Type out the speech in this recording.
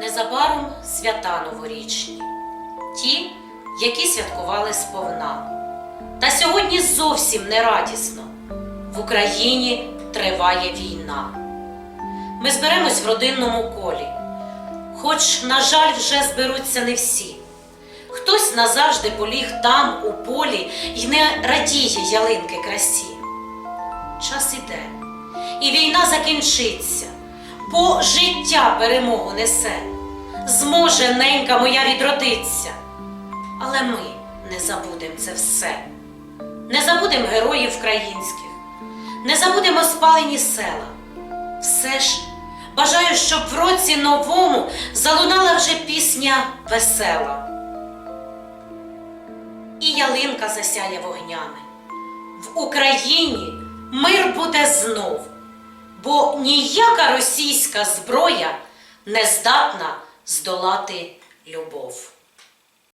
Незабаром свята новорічні, ті, які святкували сповна. Та сьогодні зовсім не радісно. В Україні триває війна. Ми зберемось в родинному колі, хоч, на жаль, вже зберуться не всі. Хтось назавжди поліг там, у полі, і не радіє ялинки красі. Час іде, і війна закінчиться, бо життя перемогу несе. Зможе ненька моя відродиться. Але ми не забудемо це все. Не забудемо героїв українських, не забудемо спалені села. Все ж бажаю, щоб в році новому залунала вже пісня весела. І ялинка засяє вогнями. В Україні мир буде знов, бо ніяка російська зброя не здатна здолати любов.